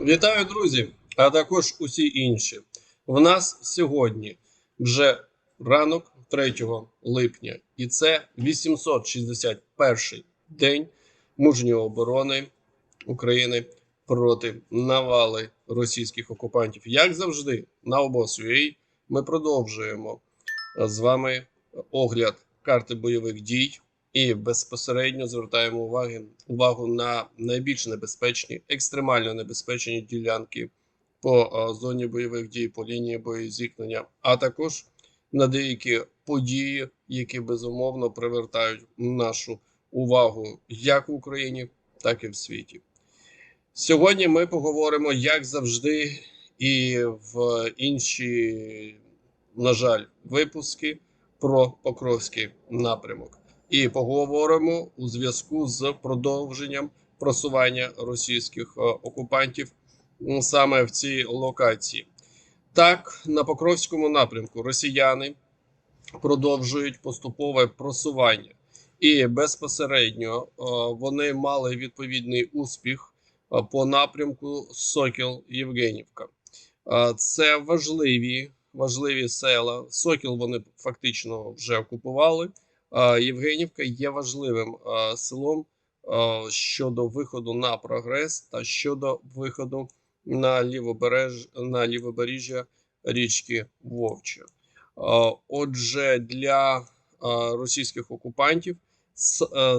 Вітаю, друзі, а також усі інші. В нас сьогодні вже ранок 3 липня, і це 861 день мужньої оборони України проти навали російських окупантів. Як завжди, на обос.ua ми продовжуємо з вами огляд карти бойових дій і безпосередньо звертаємо уваги, увагу на найбільш небезпечні, екстремально небезпечні ділянки по е, зоні бойових дій, по лінії боєзіткнення, а також на деякі події, які безумовно привертають нашу увагу як в Україні, так і в світі. Сьогодні ми поговоримо, як завжди, і в інші, на жаль, випуски про Покровський напрямок. І поговоримо у зв'язку з продовженням просування російських е, окупантів саме в цій локації. Так, на Покровському напрямку росіяни продовжують поступове просування, і безпосередньо е, вони мали відповідний успіх е, по напрямку Сокіл Євгенівка. Це важливі, важливі села. Сокіл вони фактично вже окупували. Євгенівка є важливим селом щодо виходу на прогрес та щодо виходу на лівобереж на лівобережжя річки Вовча. Отже, для російських окупантів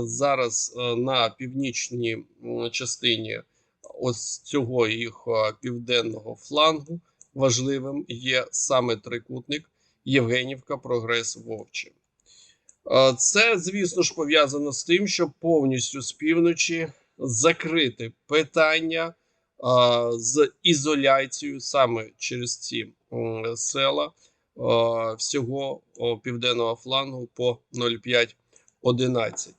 зараз на північній частині ось цього їх південного флангу важливим є саме трикутник Євгенівка, Прогрес Вовче. Е, Це, звісно ж, пов'язано з тим, щоб повністю з півночі закрити питання е, з ізоляцією саме через ці села е, всього південного флангу по 0,5-11.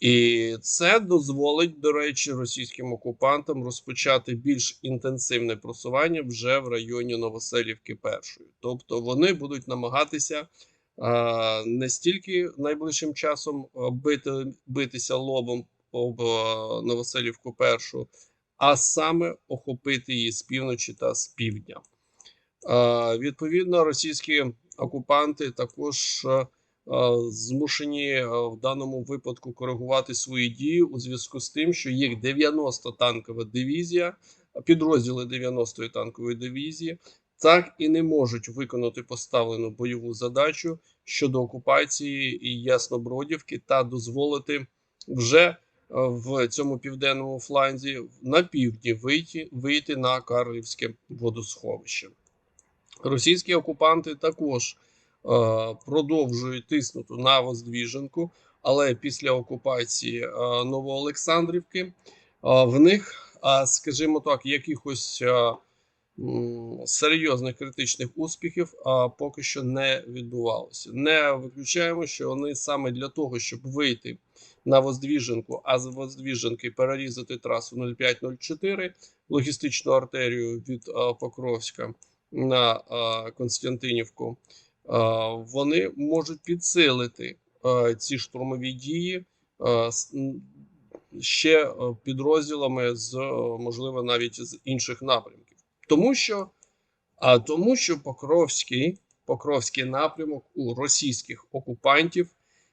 І це дозволить, до речі, російським окупантам розпочати більш інтенсивне просування вже в районі Новоселівки першої. Тобто вони будуть намагатися не стільки найближчим часом бити, битися лобом об Новоселівку першу, а саме охопити її з півночі та з півдня. Відповідно, російські окупанти також змушені в даному випадку коригувати свої дії у зв'язку з тим, що їх 90 танкова дивізія, підрозділи 90-ї танкової дивізії так і не можуть виконати поставлену бойову задачу щодо окупації і Яснобродівки та дозволити вже е, в цьому південному фланзі на півдні вийти, вийти на Карлівське водосховище. Російські окупанти також е, продовжують тиснути на Воздвіженку, але після окупації е, Новоолександрівки е, в них, е, скажімо так, якихось е, серйозних критичних успіхів а поки що не відбувалося. Не виключаємо, що вони саме для того, щоб вийти на Воздвіженку, а з Воздвіженки перерізати трасу 0504, логістичну артерію від Покровська на Константинівку, вони можуть підсилити ці штурмові дії. Ще підрозділами з можливо навіть з інших напрямків. Тому що, а тому, що Покровський, Покровський напрямок у російських окупантів,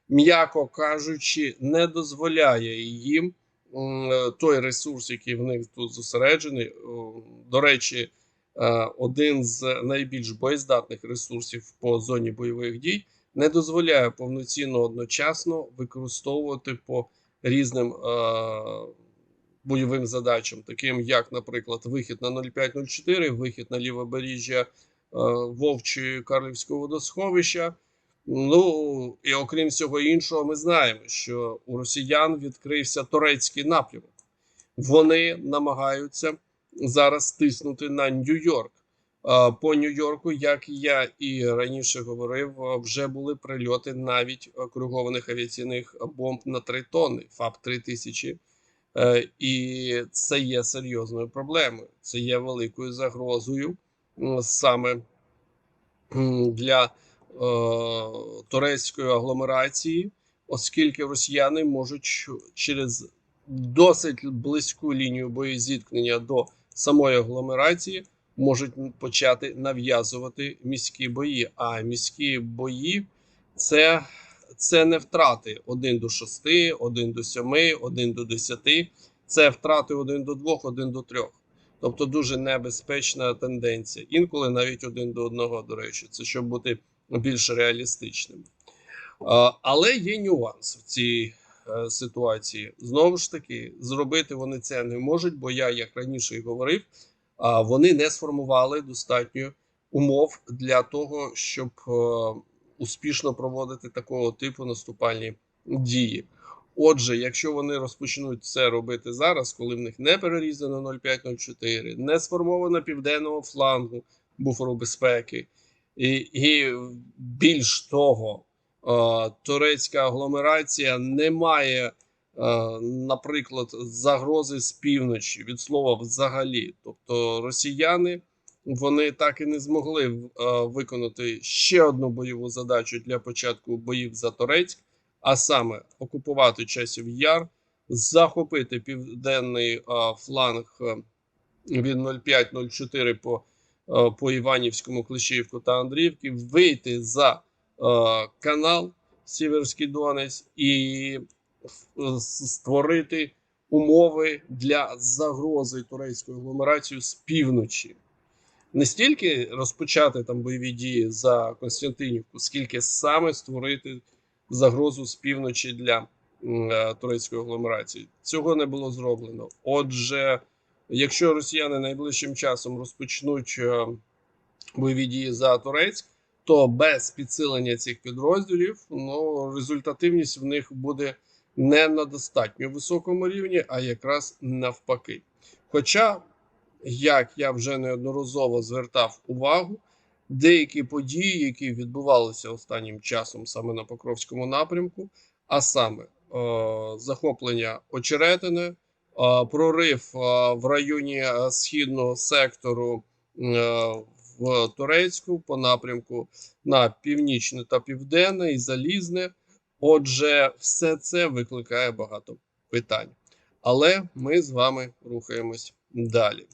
м'яко кажучи, не дозволяє їм е, той ресурс, який в них тут зосереджений. До речі, е, один з найбільш боєздатних ресурсів по зоні бойових дій не дозволяє повноцінно одночасно використовувати по різним е, бойовим задачам, таким як, наприклад, вихід на 0504, вихід на лівобережжя е, Вовчої Карлівського водосховища. Ну і окрім всього іншого, ми знаємо, що у росіян відкрився турецький напрямок. Вони намагаються зараз тиснути на Нью-Йорк. Е, По Нью-Йорку, як я і раніше говорив, е, вже були прильоти навіть керованих авіаційних бомб на 3 тонни ФАП 3000 Е, І це є серйозною проблемою. Це є великою загрозою саме для е, турецької агломерації, оскільки росіяни можуть через досить близьку лінію боєзіткнення до самої агломерації можуть почати нав'язувати міські бої. А міські бої це, це не втрати 1 до 6, 1 до 7, 1 до 10. Це втрати 1 до 2, 1 до 3. Тобто дуже небезпечна тенденція. Інколи навіть один до одного, до речі, це щоб бути більш реалістичним. Але є нюанс в цій е, ситуації. Знову ж таки, зробити вони це не можуть, бо я, як раніше і говорив, вони не сформували достатньо умов для того, щоб е, успішно проводити такого типу наступальні дії. Отже, якщо вони розпочнуть це робити зараз, коли в них не перерізано 0,5-0,4, не сформовано південного флангу буферу безпеки, і, і більш того, е, турецька агломерація не має, е, наприклад, загрози з півночі від слова взагалі. Тобто росіяни вони так і не змогли е, виконати ще одну бойову задачу для початку боїв за Турецьк а саме окупувати часів яр, захопити південний а, фланг а, від 05-04 по, по Іванівському, Клещівку та Андріївки, вийти за канал Сіверський Донець і створити умови для загрози турецької агломерації з півночі. Не стільки розпочати там бойові дії за Константинівку, скільки саме створити загрозу з півночі для е, турецької агломерації. Цього не було зроблено. Отже, якщо росіяни найближчим часом розпочнуть е, бойові дії за Турецьк, то без підсилення цих підрозділів ну, результативність в них буде не на достатньо високому рівні, а якраз навпаки. Хоча, як я вже неодноразово звертав увагу, деякі події, які відбувалися останнім часом саме на Покровському напрямку, а саме е, захоплення Очеретини, е, прорив е, в районі е, східного сектору е, в Турецьку по напрямку на північне та південне і залізне. Отже, все це викликає багато питань. Але ми з вами рухаємось далі.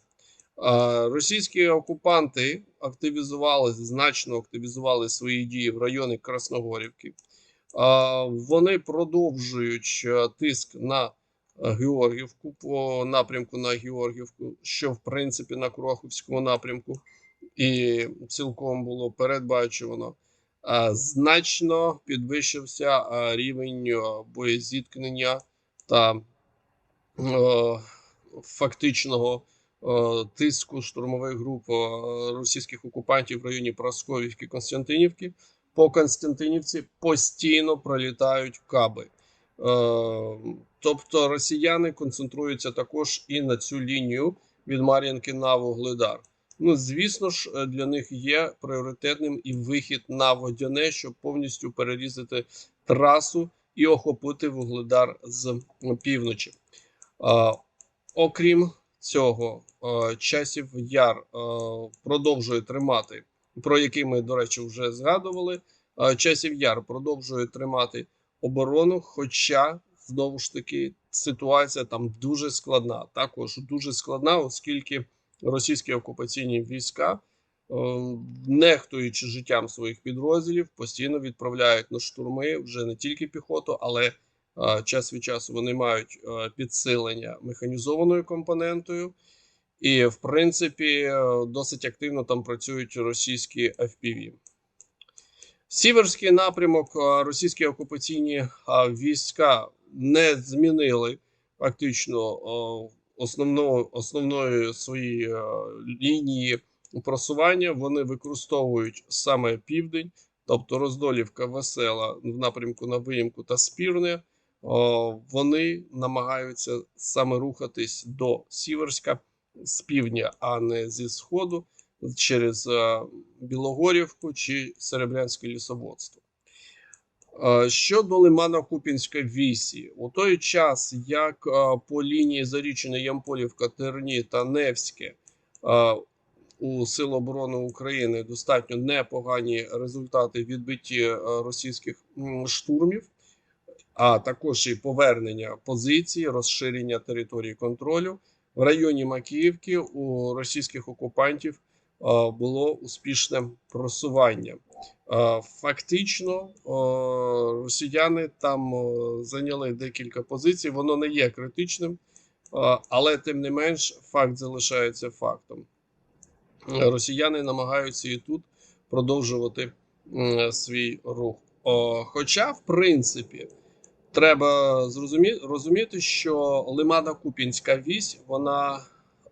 А, Російські окупанти активізували значно активізували свої дії в районі Красногорівки. Вони продовжують е, тиск на е, Георгівку по напрямку на Георгівку, що в принципі на Крохівському напрямку, і цілком було передбачувано. А, Значно підвищився рівень е, боєзіткнення та е, фактичного е, тиску штурмових груп е, російських окупантів в районі Просковівки Константинівки. По Константинівці постійно пролітають каби. Е, Тобто росіяни концентруються також і на цю лінію від Мар'їнки на Вугледар. Ну, звісно ж, е, для них є пріоритетним і вихід на водяне, щоб повністю перерізати трасу і охопити Вугледар з півночі. Е, Окрім цього, е, часів яр е, продовжує тримати, про який ми, до речі, вже згадували. Е, Часів яр продовжує тримати оборону, хоча знову ж таки ситуація там дуже складна. Також дуже складна, оскільки російські окупаційні війська, нехтуючи життям своїх підрозділів, постійно відправляють на штурми вже не тільки піхоту, але час від часу вони мають підсилення механізованою компонентою. І, в принципі, е, досить активно там працюють російські FPV. Сіверський напрямок російські окупаційні війська не змінили фактично основно, основної своєї лінії просування. Вони використовують саме південь, тобто Роздолівка, Весела в напрямку на виїмку та Спірне. О, Вони намагаються саме рухатись до Сіверська з півдня, а не зі сходу через е, Білогорівку чи Серебрянське лісоводство. Е, Щодо лимана Купінської вісі, у той час, як е, по лінії Зарічне, Ямполівка, Терні та Невське е, у Сил оборони України достатньо непогані результати відбитті е, російських штурмів, а також і повернення позицій, розширення території контролю. в районі Макіївки у російських окупантів було успішне просування. Фактично, росіяни там зайняли декілька позицій. Воно не є критичним, але тим не менш, факт залишається фактом. Росіяни намагаються і тут продовжувати свій рух. Хоча, в принципі, треба зрозуміти, розуміти, що Лимана Купінська вісь, вона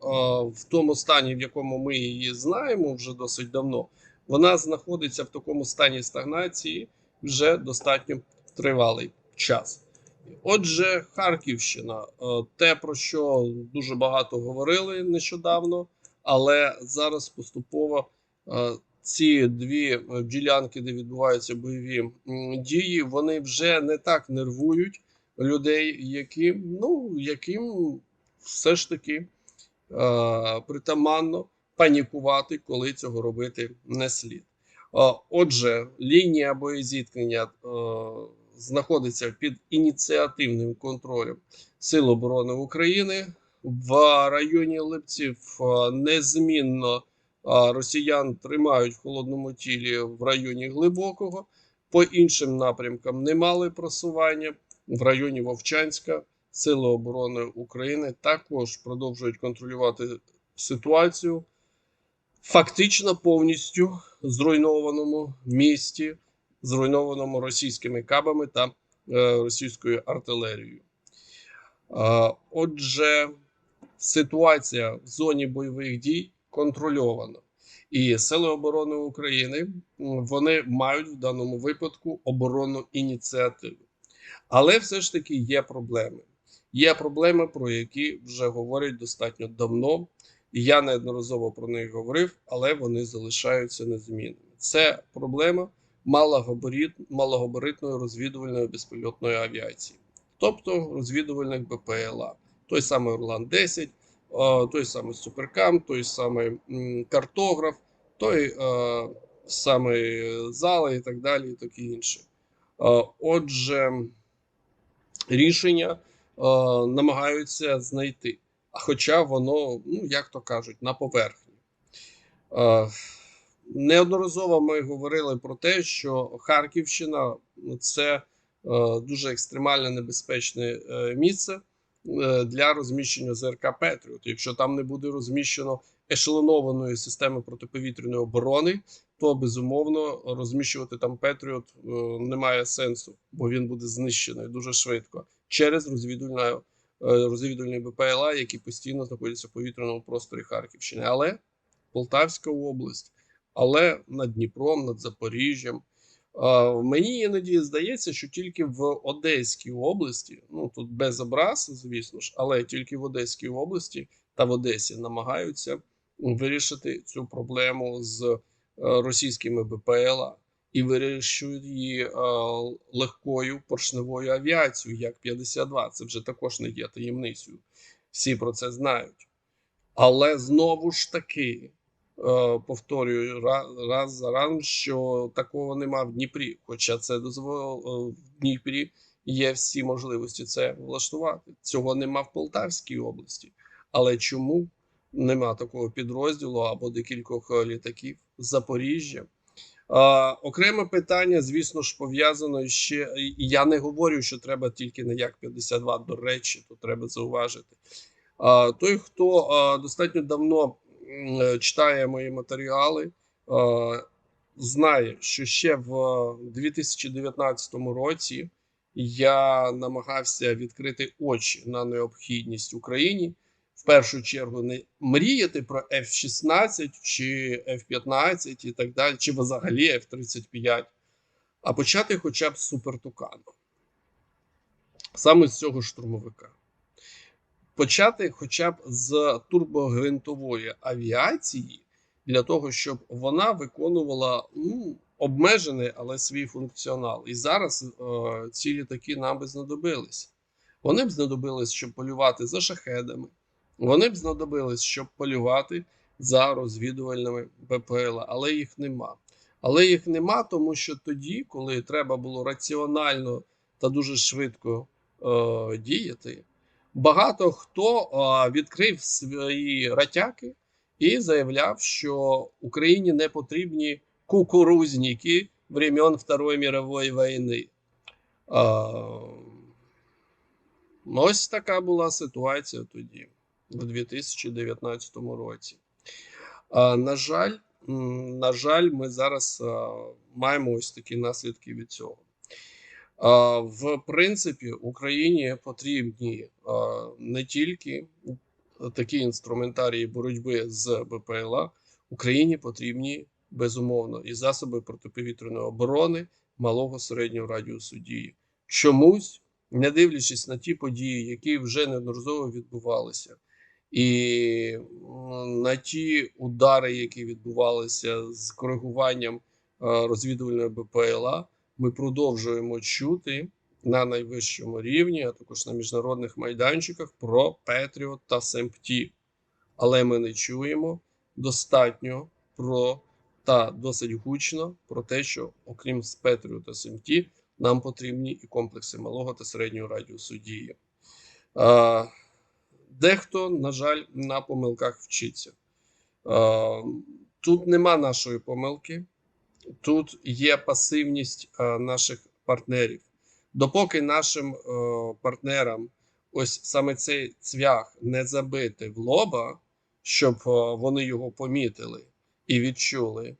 о, в тому стані, в якому ми її знаємо вже досить давно, вона знаходиться в такому стані стагнації вже достатньо тривалий час. Отже, Харківщина, е, те, про що дуже багато говорили нещодавно, але зараз поступово е, ці дві е, ділянки, де відбуваються бойові дії, вони вже не так нервують людей, яким, ну, яким все ж таки е, притаманно панікувати, коли цього робити не слід. Е, Отже, лінія боєзіткнення е, знаходиться під ініціативним контролем Сил оборони України. В районі Липців е, незмінно росіян тримають в холодному тілі в районі глибокого. По іншим напрямкам не мали просування. В районі Вовчанська Сили оборони України також продовжують контролювати ситуацію. Фактично повністю зруйнованому місті, зруйнованому російськими кабами та е, російською артилерією. Е, Отже, ситуація в зоні бойових дій контрольована. І Сили оборони України вони мають в даному випадку оборонну ініціативу. Але все ж таки є проблеми. Є проблеми, про які вже говорять достатньо давно. І я неодноразово про них говорив, але вони залишаються незмінними. Це проблема малогабарит, малогабаритної розвідувальної безпілотної авіації, тобто розвідувальних БПЛА, той самий Орлан 10 е, той самий Суперкам, той самий картограф, той самий зала і так далі, і таке інше. Отже, рішення намагаються знайти. Хоча воно, ну як то кажуть, на поверхні. Неодноразово ми говорили про те, що Харківщина це дуже екстремально небезпечне е, місце для розміщення ЗРК Петріот. Якщо там не буде розміщено ешелонованої системи протиповітряної оборони, то безумовно розміщувати там Петріот е, немає сенсу, бо він буде знищений дуже швидко через розвідувальну е, розвідувальні БПЛА, які постійно знаходяться в повітряному просторі Харківщини, але Полтавська область, але над Дніпром, над Запоріжжям. Мені іноді здається, що тільки в Одеській області, ну тут без образ, звісно ж, але тільки в Одеській області та в Одесі намагаються вирішити цю проблему з е, російськими БПЛА і вирішують її е, легкою поршневою авіацією, як 52. Це вже також не є таємницею. Всі про це знають. Але знову ж таки, повторюю раз за разом, що такого нема в Дніпрі. Хоча це дозволило в Дніпрі є всі можливості це влаштувати. Цього нема в Полтавській області. Але чому нема такого підрозділу або декількох е, літаків Запоріжжя? А, окреме питання, звісно ж, пов'язано ще. Я не говорю, що треба тільки на як 52 до речі, то треба зауважити. А, той, хто а, достатньо давно е, читає мої матеріали, знає, що ще в 2019 році я намагався відкрити очі на необхідність Україні. В першу чергу не мріяти про F-16 чи F-15 і так далі, чи взагалі F-35, а почати хоча б з супертукану. Саме з цього штурмовика. Почати хоча б з турбогвинтової авіації для того, щоб вона виконувала ну, обмежений, але свій функціонал. І зараз е, ці літаки нам би знадобились. Вони б знадобились, щоб полювати за шахедами. Вони б знадобились, щоб полювати за розвідувальними БПЛА, але їх нема. Але їх нема, тому що тоді, коли треба було раціонально та дуже швидко е, діяти, багато хто відкрив свої ратяки і заявляв, що Україні не потрібні кукурузніки времен Второї мирової війни. Ось така була ситуація тоді, в 2019 році. На жаль, на жаль, ми зараз маємо ось такі наслідки від цього. В принципі, Україні потрібні не тільки такі інструментарії боротьби з БПЛА, Україні потрібні безумовно і засоби протиповітряної оборони малого середнього радіусу дії. Чомусь, не дивлячись на ті події, які вже неодноразово відбувалися, і на ті удари, які відбувалися з коригуванням розвідувальної БПЛА, ми продовжуємо чути на найвищому рівні, а також на міжнародних майданчиках про Петріот та Семпті. Але ми не чуємо достатньо про та досить гучно про те, що окрім з Петріот та Семпті, нам потрібні і комплекси малого та середнього радіусу дії. А, дехто, на жаль, на помилках вчиться. А, тут нема нашої помилки, тут є пасивність а, наших партнерів. Допоки нашим е, партнерам ось саме цей цвях не забити в лоба, щоб е, вони його помітили і відчули,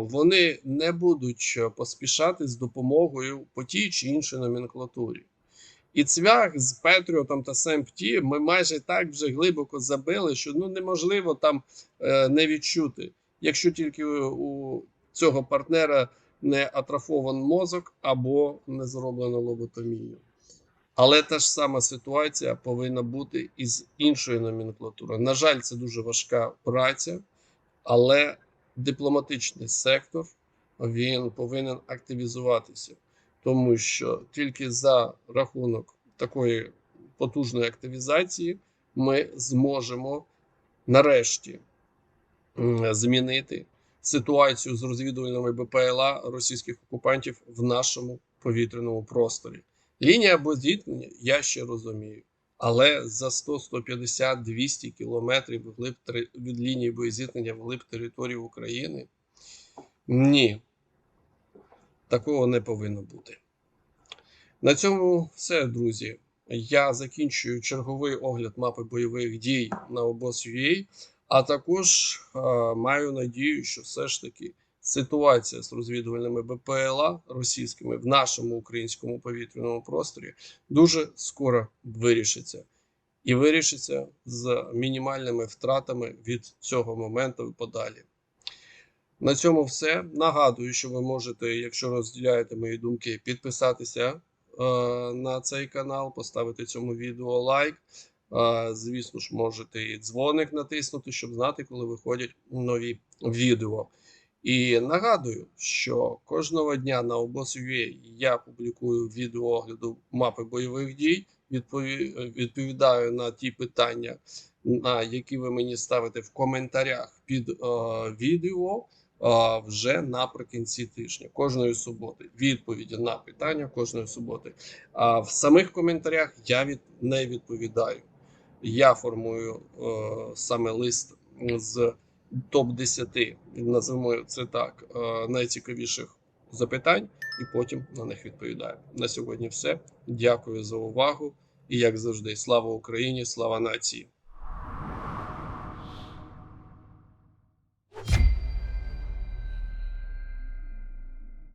вони не будуть е, поспішати з допомогою по тій чи іншій номенклатурі. І цвях з Петріотом та Семпті ми майже так вже глибоко забили, що ну неможливо там е, не відчути, якщо тільки у цього партнера не атрофован мозок або не зроблено лоботомію. Але та ж сама ситуація повинна бути і з іншою номенклатурою. На жаль, це дуже важка праця, але дипломатичний сектор він повинен активізуватися, тому що тільки за рахунок такої потужної активізації ми зможемо нарешті змінити ситуацію з розвідувальними БПЛА російських окупантів в нашому повітряному просторі. Лінія зіткнення я ще розумію, але за 100, 150, 200 кілометрів тери- від лінії боєзіткнення вглиб території України. Ні, такого не повинно бути. На цьому все, друзі. Я закінчую черговий огляд мапи бойових дій на обоз.ua, а також е, маю надію, що все ж таки ситуація з розвідувальними БПЛА російськими в нашому українському повітряному просторі дуже скоро вирішиться. І вирішиться з мінімальними втратами від цього моменту і подалі. На цьому все. Нагадую, що ви можете, якщо розділяєте мої думки, підписатися е, на цей канал, поставити цьому відео лайк. Звісно ж, можете і дзвоник натиснути, щоб знати, коли виходять нові відео. І нагадую, що кожного дня на обоз.ua я публікую відеоогляду мапи бойових дій, відпові- відповідаю на ті питання, на які ви мені ставите в коментарях під е, відео е, вже наприкінці тижня, кожної суботи. Відповіді на питання кожної суботи. А в самих коментарях я від не відповідаю. Я формую е, саме лист з топ 10 називаємо це так, е, найцікавіших запитань, і потім на них відповідаю. На сьогодні все. Дякую за увагу. І як завжди, слава Україні, слава нації.